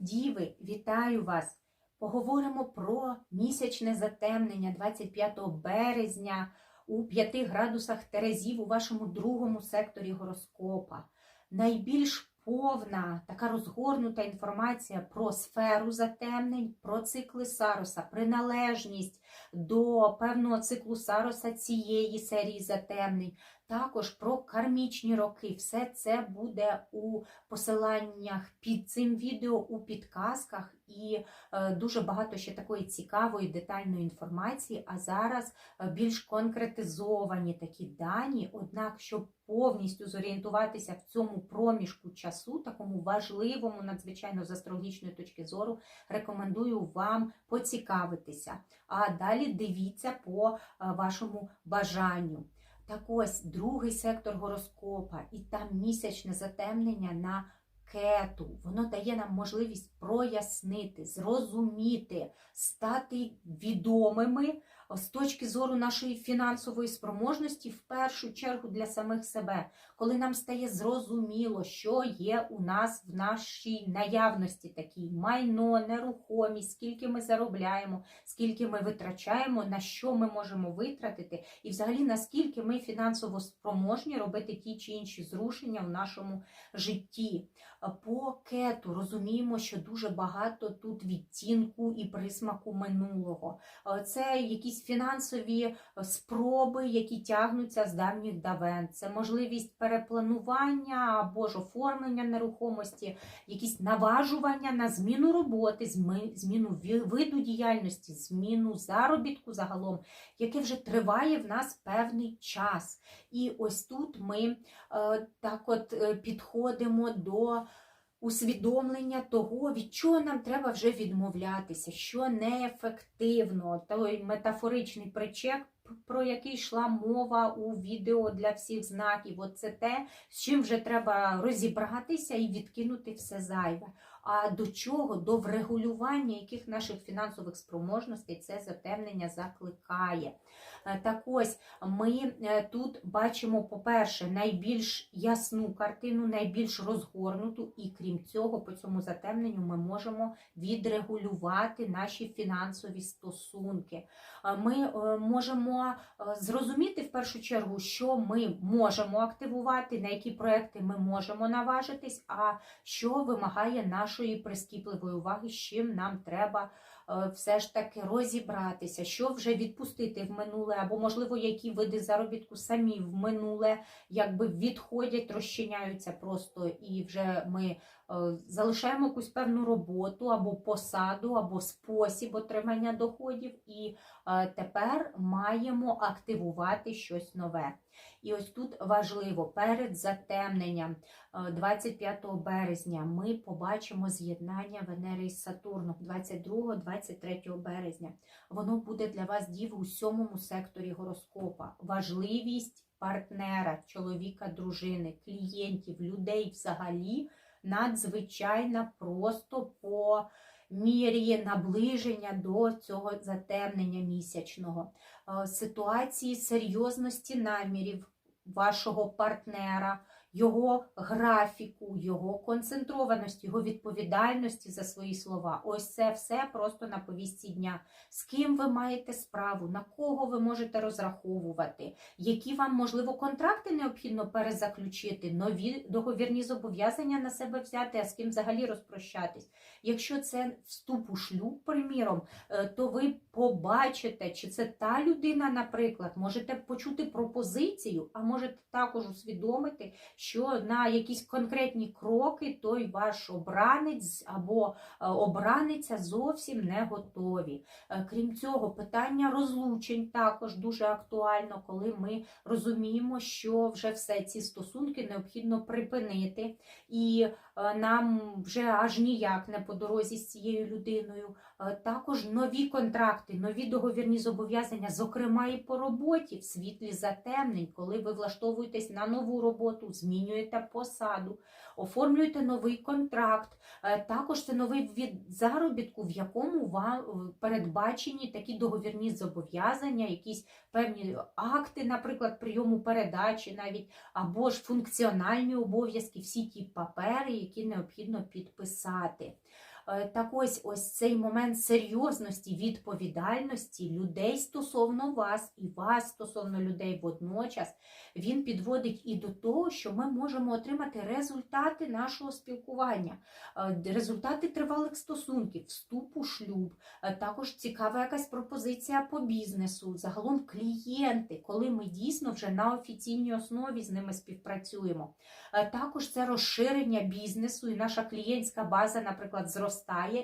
Діви, вітаю вас! Поговоримо про місячне затемнення 25 березня у 5 градусах Терезів у вашому другому секторі гороскопа. Найбільш повна така розгорнута інформація про сферу затемнень, про цикли Сароса, приналежність до певного циклу Сароса цієї серії затемнень, також про кармічні роки. Все це буде у посиланнях під цим відео у підказках і е, дуже багато ще такої цікавої детальної інформації. А зараз е, більш конкретизовані такі дані. Однак, щоб повністю зорієнтуватися в цьому проміжку часу, такому важливому, надзвичайно з астрологічної точки зору, рекомендую вам поцікавитися. А далі дивіться по е, вашому бажанню. Так ось другий сектор гороскопа, і там місячне затемнення на кету. Воно дає нам можливість прояснити, зрозуміти, стати відомими з точки зору нашої фінансової спроможності, в першу чергу для самих себе, коли нам стає зрозуміло, що є у нас в нашій наявності такій майно, нерухомість, скільки ми заробляємо, скільки ми витрачаємо, на що ми можемо витратити, і взагалі наскільки ми фінансово спроможні робити ті чи інші зрушення в нашому житті. По кету розуміємо, що дуже багато тут відтінку і присмаку минулого. Це якісь фінансові спроби, які тягнуться з давніх давен. Це можливість перепланування або ж оформлення нерухомості, якісь наважування на зміну роботи, зміну виду діяльності, зміну заробітку загалом, яке вже триває в нас певний час. І ось тут ми е, так от е, підходимо до усвідомлення того, від чого нам треба вже відмовлятися, що неефективно, той метафоричний причек, про який йшла мова у відео для всіх знаків. От це те, з чим вже треба розібратися і відкинути все зайве. А до чого? До врегулювання яких наших фінансових спроможностей це затемнення закликає. Е, Так ось ми е, тут бачимо, по-перше, найбільш ясну картину, найбільш розгорнуту, і крім цього, по цьому затемненню ми можемо відрегулювати наші фінансові стосунки. Е, Ми можемо зрозуміти в першу чергу, що ми можемо активувати, на які проекти ми можемо наважитись, а що вимагає нашої прискіпливої уваги, з чим нам треба е, все ж таки розібратися, що вже відпустити в минуле, або, можливо, які види заробітку самі в минуле якби відходять, розчиняються просто, і вже ми е, залишаємо якусь певну роботу або посаду, або спосіб отримання доходів, і е, тепер маємо активувати щось нове. І ось тут важливо перед затемненням е, 25 березня ми побачимо з'єднання Венери із Сатурном 22-23 березня. Воно буде для вас дів у сьомому секторі гороскопа. Важливість партнера, чоловіка, дружини, клієнтів, людей взагалі надзвичайна просто по мірі наближення до цього затемнення місячного. Е, Ситуації серйозності намірів вашого партнера, його графіку, його концентрованості, його відповідальності за свої слова. Ось це все просто на повістці дня. З ким ви маєте справу, на кого ви можете розраховувати, які вам, можливо, контракти необхідно перезаключити, нові договірні зобов'язання на себе взяти, а з ким взагалі розпрощатись. Якщо це вступ у шлюб, приміром, е, то ви побачите, чи це та людина, наприклад, можете почути пропозицію, а можете також усвідомити, що на якісь конкретні кроки той ваш обранець або е, обраниця зовсім не готові. Е, Крім цього, питання розлучень також дуже актуально, коли ми розуміємо, що вже все ці стосунки необхідно припинити, і нам вже аж ніяк не по дорозі з цією людиною. Е, Також нові контракти, нові договірні зобов'язання, зокрема і по роботі, в світлі затемнень, коли ви влаштовуєтесь на нову роботу, змінюєте посаду, оформлюєте новий контракт. Е, Також це новий від заробітку, в якому вам е, передбачені такі договірні зобов'язання, якісь певні акти, наприклад, прийому передачі, навіть або ж функціональні обов'язки, всі ті папери, які необхідно підписати. Е, Так ось ось цей момент серйозності, відповідальності людей стосовно вас і вас стосовно людей водночас, він підводить і до того, що ми можемо отримати результати нашого спілкування, е, результати тривалих стосунків, вступ у шлюб, е, також цікава якась пропозиція по бізнесу, загалом клієнти, коли ми дійсно вже на офіційній основі з ними співпрацюємо. Також це розширення бізнесу, і наша клієнтська база, наприклад, зростає,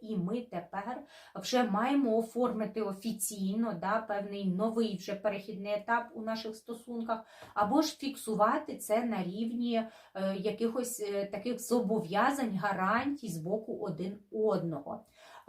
і ми тепер вже маємо оформити офіційно да, певний новий вже перехідний етап у наших стосунках, або ж фіксувати це на рівні е, якихось е, таких зобов'язань, гарантій з боку один одного.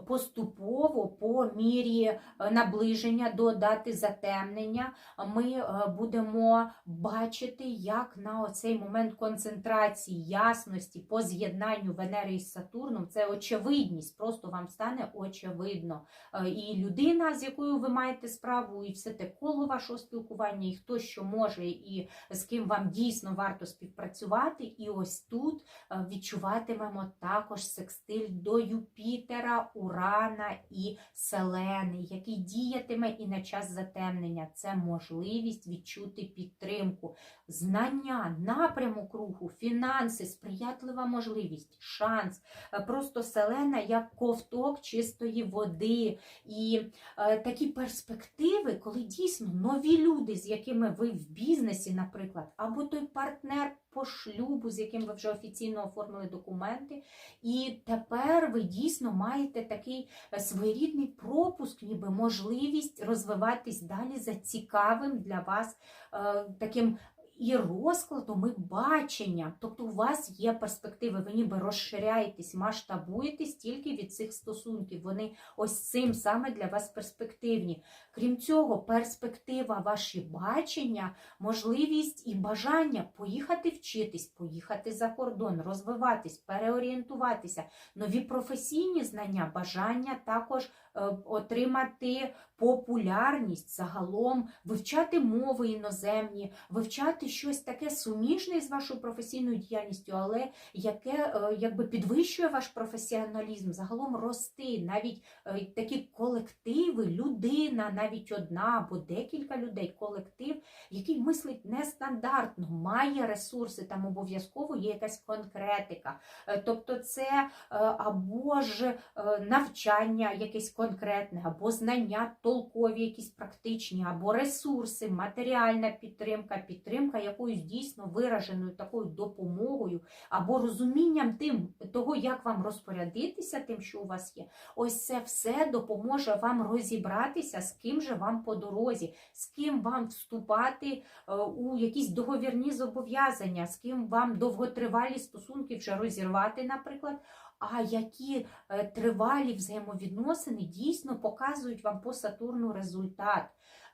Поступово, по мірі е, наближення до дати затемнення, ми е, будемо бачити, як на оцей момент концентрації ясності по з'єднанню Венери із Сатурном, це очевидність, просто вам стане очевидно. Е, І людина, з якою ви маєте справу, і все те коло вашого спілкування, і хто що може, і з ким вам дійсно варто співпрацювати. І ось тут відчуватимемо також секстиль до Юпітера, Урана і Селени, який діятиме і на час затемнення. Це можливість відчути підтримку, знання, напрямок руху, фінанси, сприятлива можливість, шанс. Е, Просто селена як ковток чистої води. І е, такі перспективи, коли дійсно нові люди, з якими ви в бізнесі, наприклад, або той партнер по шлюбу, з яким ви вже офіційно оформили документи, і тепер ви дійсно маєте такий е, своєрідний пропуск, ніби можливість розвиватись далі за цікавим для вас е, таким. І розкладом, і баченням. Тобто у вас є перспективи, ви ніби розширяєтесь, масштабуєтесь тільки від цих стосунків. Вони ось цим саме для вас перспективні. Крім цього, перспектива, ваші бачення, можливість і бажання поїхати вчитись, поїхати за кордон, розвиватись, переорієнтуватися, нові професійні знання, бажання також е, отримати популярність загалом, вивчати мови іноземні, вивчати щось таке суміжне з вашою професійною діяльністю, але яке е, якби підвищує ваш професіоналізм, загалом рости, навіть е, такі колективи, людина, навіть одна або декілька людей, колектив, який мислить нестандартно, має ресурси, там обов'язково є якась конкретика. Е, Тобто це або ж навчання якесь конкретне, або знання толкові, якісь практичні, або ресурси, матеріальна підтримка, підтримка якоюсь дійсно вираженою такою допомогою, або розумінням тим, того, як вам розпорядитися тим, що у вас є. Ось це все допоможе вам розібратися, з ким же вам по дорозі, з ким вам вступати е, у якісь договірні зобов'язання, з ким вам довготривалі стосунки вже розірвати, наприклад. А які е, тривалі взаємовідносини дійсно показують вам по Сатурну результат.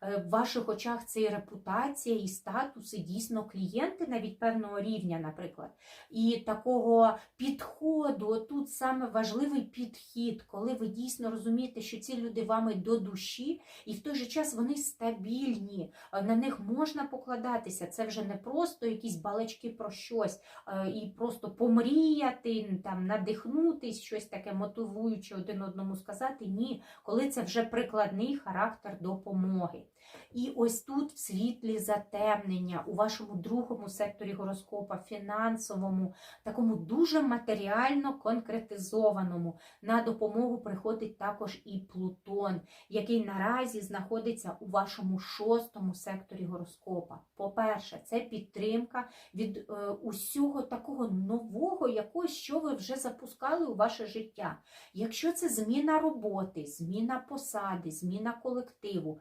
Е, В ваших очах це і репутація, і статус, і дійсно клієнти навіть певного рівня, наприклад. І такого підходу, тут саме важливий підхід, коли ви дійсно розумієте, що ці люди вами до душі, і в той же час вони стабільні, е, на них можна покладатися. Це вже не просто якісь балачки про щось, е, і просто помріяти, там, надихнутись, щось таке мотивуюче один одному сказати. Ні, коли це вже прикладний характер допомоги. І ось тут в світлі затемнення у вашому другому секторі гороскопа, фінансовому, такому дуже матеріально конкретизованому, на допомогу приходить також і Плутон, який наразі знаходиться у вашому шостому секторі гороскопа. По-перше, це підтримка від е, усього такого нового, якогось, що ви вже запускали у ваше життя. Якщо це зміна роботи, зміна посади, зміна колективу,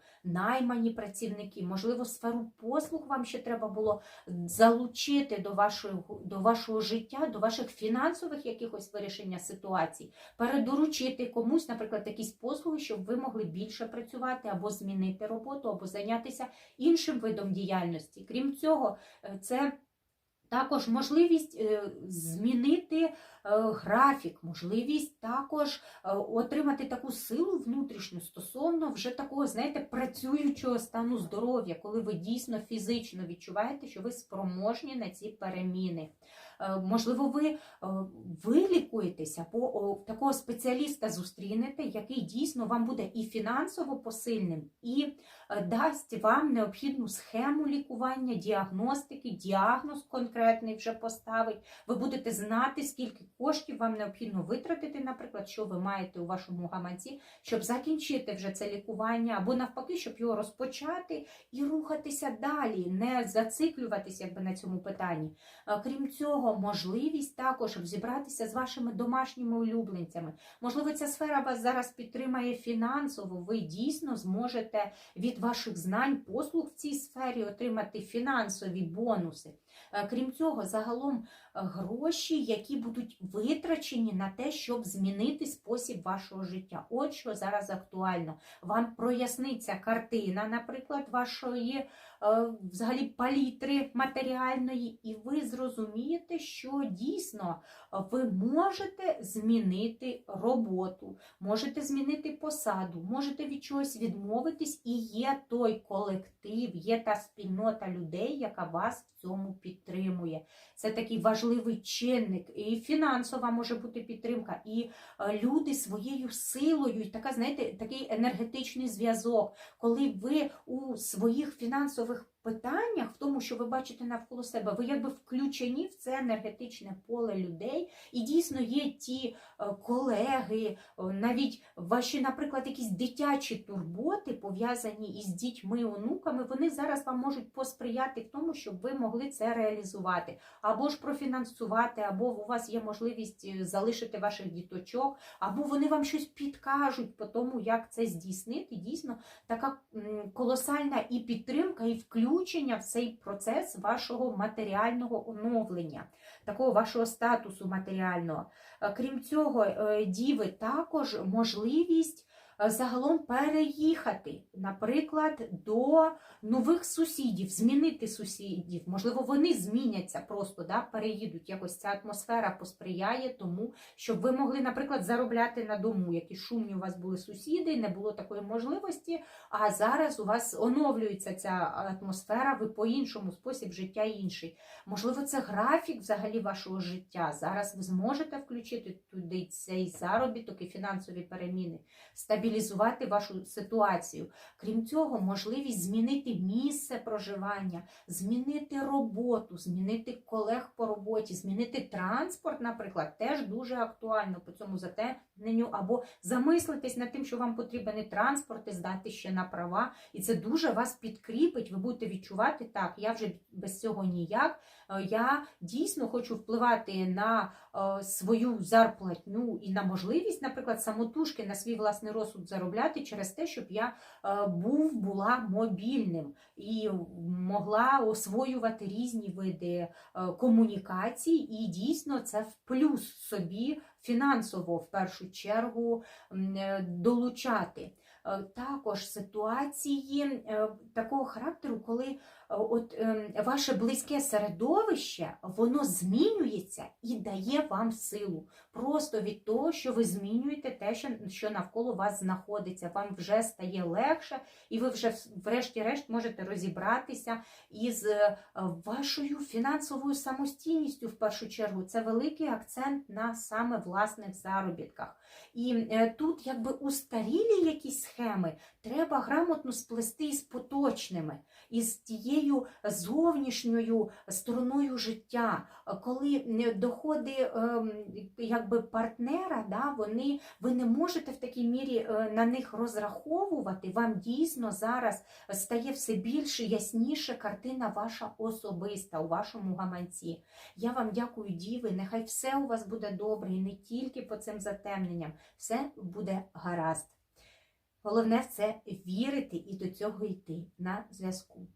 наймані працівники, можливо, сферу послуг вам ще треба було залучити до вашого, до вашого життя, до ваших фінансових якихось вирішення ситуацій, передоручити комусь, наприклад, якісь послуги, щоб ви могли більше працювати або змінити роботу, або зайнятися іншим видом діяльності. Крім цього, е, це також можливість е, змінити графік, можливість також е, отримати таку силу внутрішню стосовно вже такого, знаєте, працюючого стану здоров'я, коли ви дійсно фізично відчуваєте, що ви спроможні на ці переміни. Е, Можливо, ви е, вилікуєтеся, або такого спеціаліста зустрінете, який дійсно вам буде і фінансово посильним, і е, дасть вам необхідну схему лікування, діагностики, діагноз конкретний вже поставить. Ви будете знати, скільки коштів вам необхідно витратити, наприклад, що ви маєте у вашому гаманці, щоб закінчити вже це лікування, або навпаки, щоб його розпочати і рухатися далі, не зациклюватися якби на цьому питанні. Е, Крім цього, можливість також зібратися з вашими домашніми улюбленцями. Можливо, ця сфера вас зараз підтримає фінансово. Ви дійсно зможете від ваших знань, послуг в цій сфері отримати фінансові бонуси. Е, Крім цього, загалом е, гроші, які будуть витрачені на те, щоб змінити спосіб вашого життя. От що зараз актуально. Вам проясниться картина, наприклад, вашої е, взагалі палітри матеріальної, і ви зрозумієте, що дійсно ви можете змінити роботу, можете змінити посаду, можете від чогось відмовитись, і є той колектив, є та спільнота людей, яка вас в цьому підтримує. Це такий важливий чинник, і фінансова може бути підтримка, і е, люди своєю силою, і така, знаєте, такий енергетичний зв'язок, коли ви у своїх фінансових питаннях, в тому, що ви бачите навколо себе, ви якби включені в це енергетичне поле людей, і дійсно є ті е, колеги, е, навіть ваші, наприклад, якісь дитячі турботи, пов'язані із дітьми, онуками, вони зараз вам можуть посприяти в тому, щоб ви могли це реалізувати, або ж профінансувати, або у вас є можливість е, залишити ваших діточок, або вони вам щось підкажуть по тому, як це здійснити. Дійсно, така колосальна і підтримка, і включення в цей процес вашого матеріального оновлення, такого вашого статусу матеріального. Е, Крім цього, е, діви також можливість загалом переїхати, наприклад, до нових сусідів, змінити сусідів. Можливо, вони зміняться просто, да, переїдуть. Якось ця атмосфера посприяє тому, щоб ви могли, наприклад, заробляти на дому. Які шумні у вас були сусіди, не було такої можливості. А зараз у вас оновлюється ця атмосфера, ви по-іншому, спосіб життя інший. Можливо, це графік взагалі вашого життя. Зараз ви зможете включити туди цей заробіток і фінансові переміни, стабілізувати вашу ситуацію. Крім цього, можливість змінити місце проживання, змінити роботу, змінити колег по роботі, змінити транспорт, наприклад, теж дуже актуально по цьому затемненню, або замислитись над тим, що вам потрібен і транспорт, і здати ще на права. І це дуже вас підкріпить. Ви будете відчувати так, я вже без цього ніяк. Е, Я дійсно хочу впливати на е, свою зарплатню і на можливість, наприклад, самотужки на свій власний розсуд заробляти через те, щоб я е, був, була мобільним і могла освоювати різні види е, комунікацій, і дійсно це в плюс собі фінансово в першу чергу е, долучати. Також ситуації такого характеру, коли от ем, ваше близьке середовище воно змінюється і дає вам силу. Просто від того, що ви змінюєте те, що, навколо вас знаходиться. Вам вже стає легше, і ви вже врешті-решт можете розібратися із е, вашою фінансовою самостійністю в першу чергу. Це великий акцент на саме власних заробітках. І е, тут, якби устарілі якісь схеми, треба грамотно сплести із поточними, із тією зовнішньою стороною життя, коли доходи ем, якби партнера, да, вони, ви не можете в такій мірі е, на них розраховувати. Вам дійсно зараз стає все більше, ясніше картина ваша особиста у вашому гаманці. Я вам дякую, діви. Нехай все у вас буде добре, і не тільки по цим затемненням. Все буде гаразд. Головне це вірити і до цього йти на зв'язку.